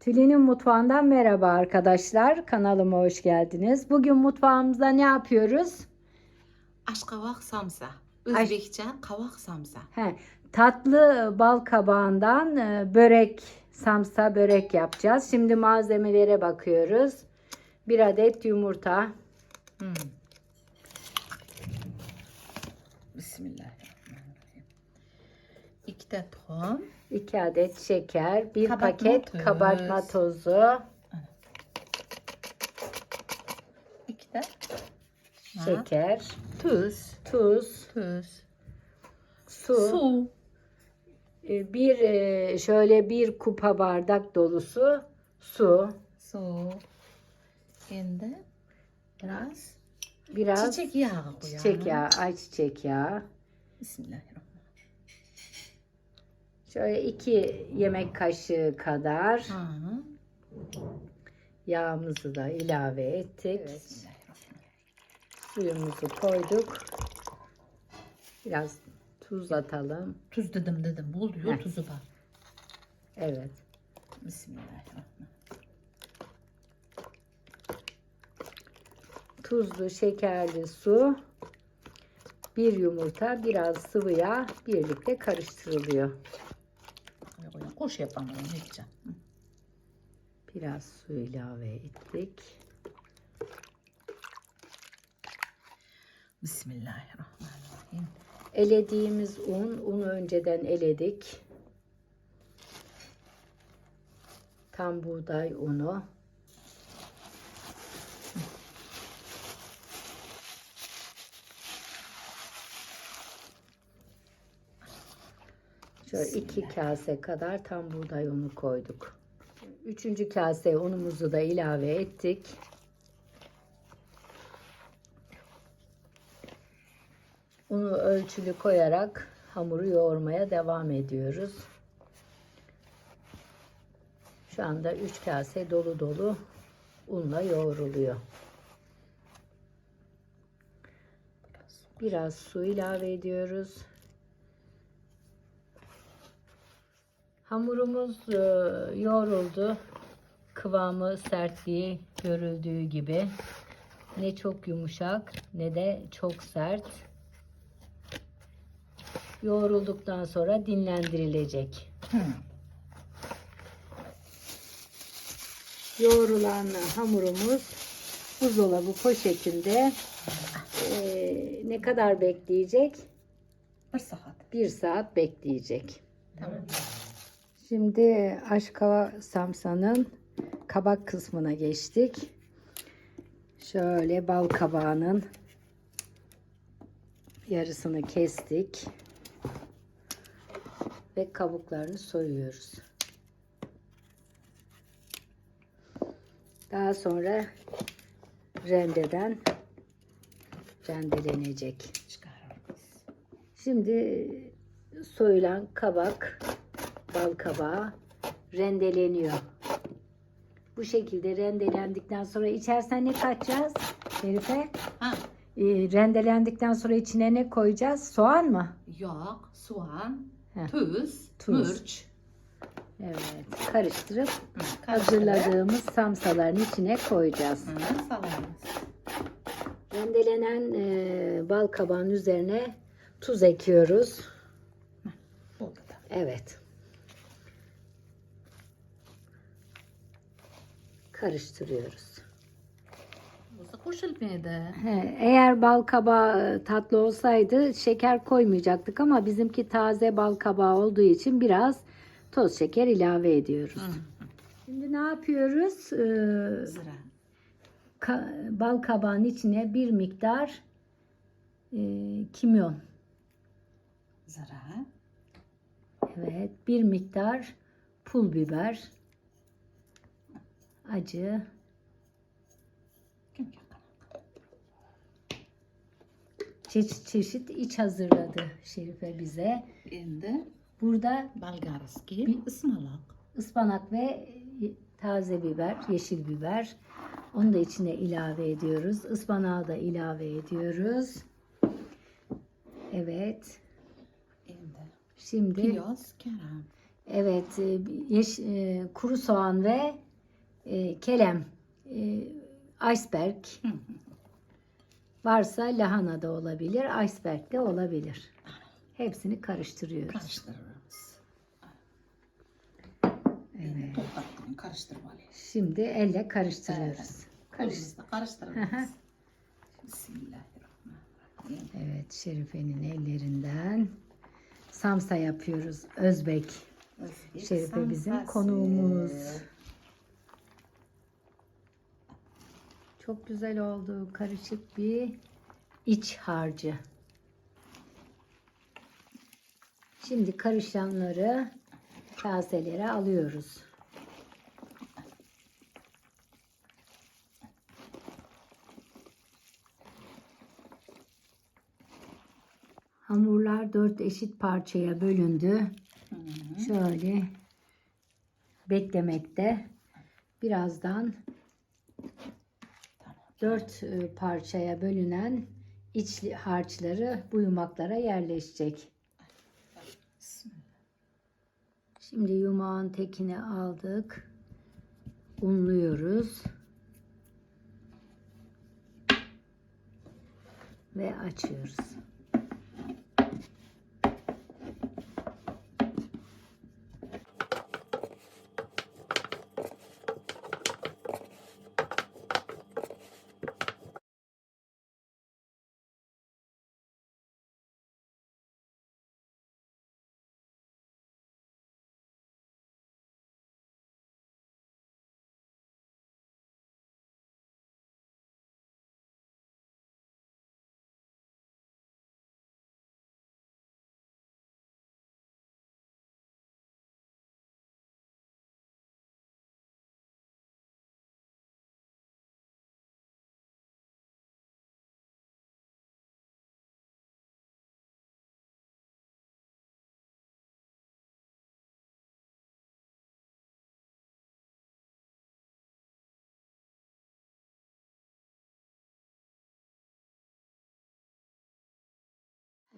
Tülin'in mutfağından merhaba arkadaşlar. Kanalıma hoş geldiniz. Bugün mutfağımızda ne yapıyoruz? Aşkavak samsa. Özbekçe kavak samsa. He, tatlı bal kabağından e, börek, samsa börek yapacağız. Şimdi malzemelere bakıyoruz. Bir adet yumurta, Hmm. Bismillahirrahmanirrahim. İki de tohum. İki adet şeker, bir Kabartma paket toz. kabartma tozu, İki de şeker, tuz. tuz, Tuz. su, Su. e, bir e, şöyle bir kupa bardak dolusu su, Su. Şimdi biraz biraz çiçek yağı koyalım. çiçek yağı, ayçiçek yağı. Bismillahirrahmanirrahim. Şöyle iki yemek kaşığı kadar Ha. yağımızı da ilave ettik. Bismillahirrahmanirrahim. Suyumuzu koyduk. Biraz tuz atalım. Tuz dedim dedim. Bol diyor Heh. tuzu var. Evet. Bismillahirrahmanirrahim. Tuzlu, şekerli su, bir yumurta, biraz sıvı yağ birlikte karıştırılıyor. Yapalım. Ne diyeceğim? Hı. Biraz su ilave ettik. Bismillahirrahmanirrahim. Elediğimiz un, unu önceden eledik. Tam buğday unu. Şöyle iki kase kadar tam buğday unu koyduk. Üçüncü kaseye unumuzu da ilave ettik. Unu ölçülü koyarak hamuru yoğurmaya devam ediyoruz. Şu anda 3 kase dolu dolu unla yoğruluyor. Biraz su ilave ediyoruz. Hamurumuz e, yoğruldu. Kıvamı, sertliği görüldüğü gibi. Ne çok yumuşak ne de çok sert. Yoğrulduktan sonra dinlendirilecek. Hı. Yoğrulan hamurumuz buzdolabı poşetinde eee, ne kadar bekleyecek? Bir saat. Bir saat bekleyecek. Tamam. Şimdi aşkava samsanın kabak kısmına geçtik. Şöyle bal kabağının yarısını kestik. Ve kabuklarını soyuyoruz. Daha sonra rendeden rendelenecek. Şimdi soyulan kabak, bal kabağı rendeleniyor. Bu şekilde rendelendikten sonra içerisine ne katacağız Şerife? Ha. Ee, rendelendikten sonra içine ne koyacağız? Soğan mı? Yok, soğan, Heh. tuz, Tuz. mırç. Evet. Karıştırıp Hı, karıştırıp, hazırladığımız samsaların içine koyacağız. Hı, salarız. Rendelenen e, bal kabağının üzerine tuz ekiyoruz. Bu kadar. Evet. Karıştırıyoruz. He, eğer bal kabağı e, tatlı olsaydı şeker koymayacaktık ama bizimki taze bal kabağı olduğu için biraz toz şeker ilave ediyoruz. Şimdi ne yapıyoruz? Ee, ka- bal kabağının içine bir miktar e, kimyon. Zira. Evet, bir miktar pul biber. Acı. Çeşit çeşit iç hazırladı Şerife bize. Şimdi Burada balgarski, ısmalak. ıspanak ve taze biber, yeşil biber. Onu da içine ilave ediyoruz. Ispanağı da ilave ediyoruz. Evet. Şimdi Şimdi piyoz, kerem. Evet, e, yeş, e, kuru soğan ve e, kelem, e, iceberg. Varsa lahana da olabilir, iceberg de olabilir. Hepsini karıştırıyoruz. Karıştırırız. Evet. Toplattım, karıştırmalı. Şimdi elle karıştırıyoruz. Karış. Karıştır. Karıştırırız. Bismillahirrahmanirrahim. Evet, Şerife'nin ellerinden samsa yapıyoruz. Özbek. Özbek Şerife bizim sansası. konuğumuz. Çok güzel oldu. Karışık bir iç harcı. Şimdi karışanları kaselere alıyoruz. Hamurlar dört eşit parçaya bölündü. Hı hı. Şöyle beklemekte. Birazdan dört e, parçaya bölünen iç harçları bu yumaklara yerleşecek. Şimdi yumağın tekini aldık. Unluyoruz. Ve açıyoruz.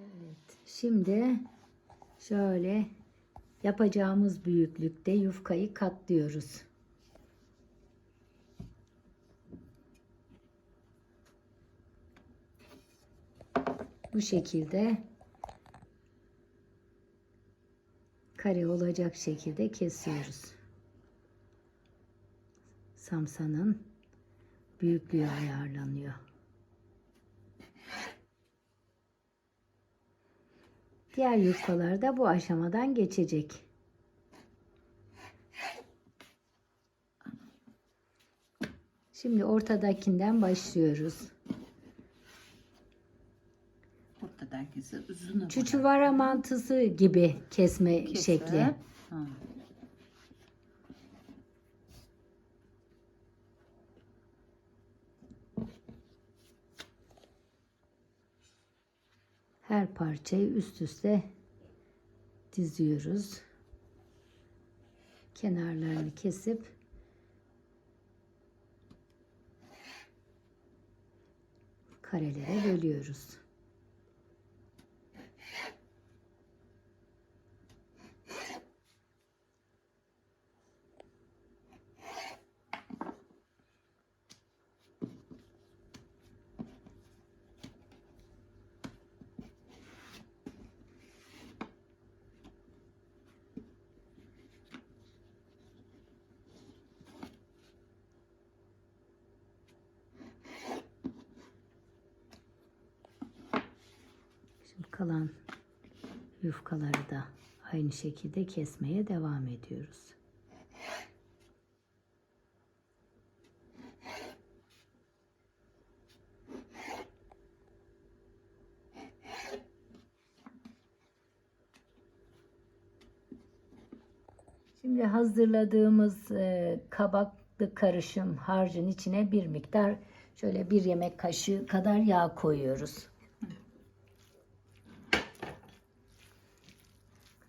Evet. Şimdi şöyle yapacağımız büyüklükte yufkayı katlıyoruz. Bu şekilde kare olacak şekilde kesiyoruz. Samsanın büyüklüğü ayarlanıyor. Diğer yufkalar da bu aşamadan geçecek. Şimdi ortadakinden başlıyoruz. Ortadakisi uzun. Çuçuvara mantısı gibi kesme Keser. şekli. Ha. Her parçayı üst üste diziyoruz. Kenarlarını kesip karelere bölüyoruz. Kalan yufkaları da aynı şekilde kesmeye devam ediyoruz. Şimdi hazırladığımız e, kabaklı karışım harcın içine bir miktar şöyle bir yemek kaşığı kadar yağ koyuyoruz.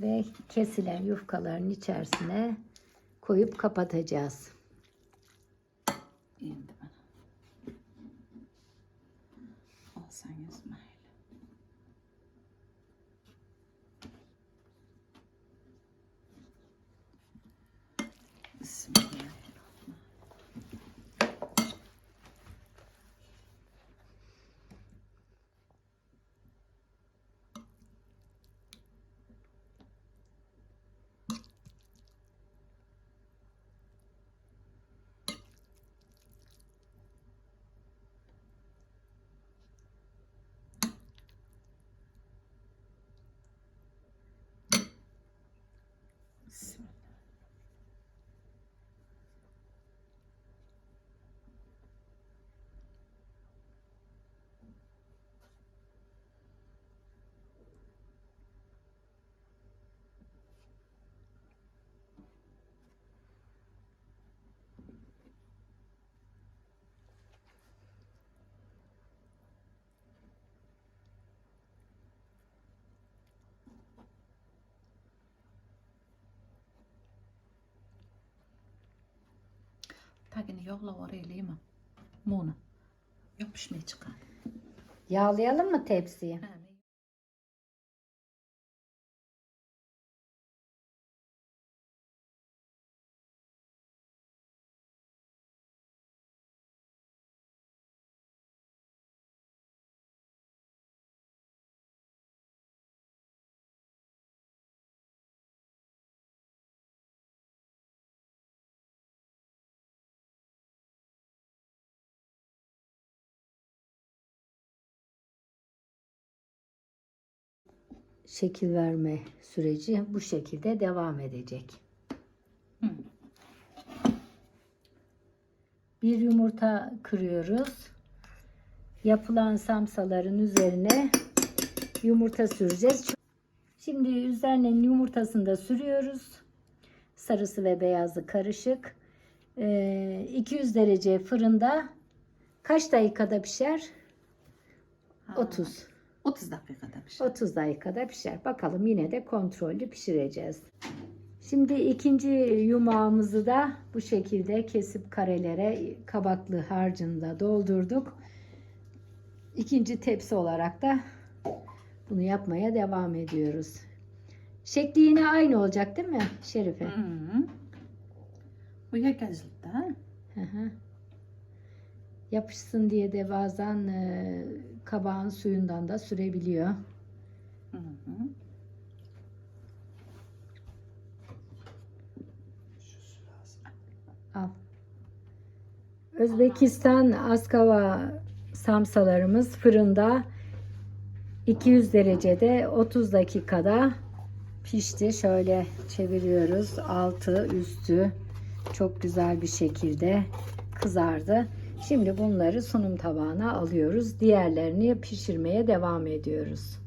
Ve kesilen yufkaların içerisine koyup kapatacağız. İndi bana. Al sen İsmail. Thanks. Tagini yoğla oraya mi? Muna. Yok pişmeye çıkar. Yağlayalım mı tepsiyi? Şekil verme süreci bu şekilde devam edecek. Bir yumurta kırıyoruz. Yapılan samsaların üzerine yumurta süreceğiz. Şimdi üzerine yumurtasını da sürüyoruz. Sarısı ve beyazı karışık. Ee, 200 derece fırında kaç dakikada pişer? Ha, 30. 30 dakikada pişer. 30 dakikada pişer. Bakalım yine de kontrollü pişireceğiz. Şimdi ikinci yumağımızı da bu şekilde kesip karelere kabaklı harcında doldurduk. İkinci tepsi olarak da bunu yapmaya devam ediyoruz. Şekli yine aynı olacak değil mi Şerife? Hı -hı. Bu yakacılıkta. Yapışsın diye de bazen e, kabağın suyundan da sürebiliyor. Hı -hı. Al. Özbekistan Askava samsalarımız fırında 200 derecede 30 dakikada pişti. Şöyle çeviriyoruz. Altı üstü çok güzel bir şekilde kızardı. Şimdi bunları sunum tabağına alıyoruz. Diğerlerini pişirmeye devam ediyoruz.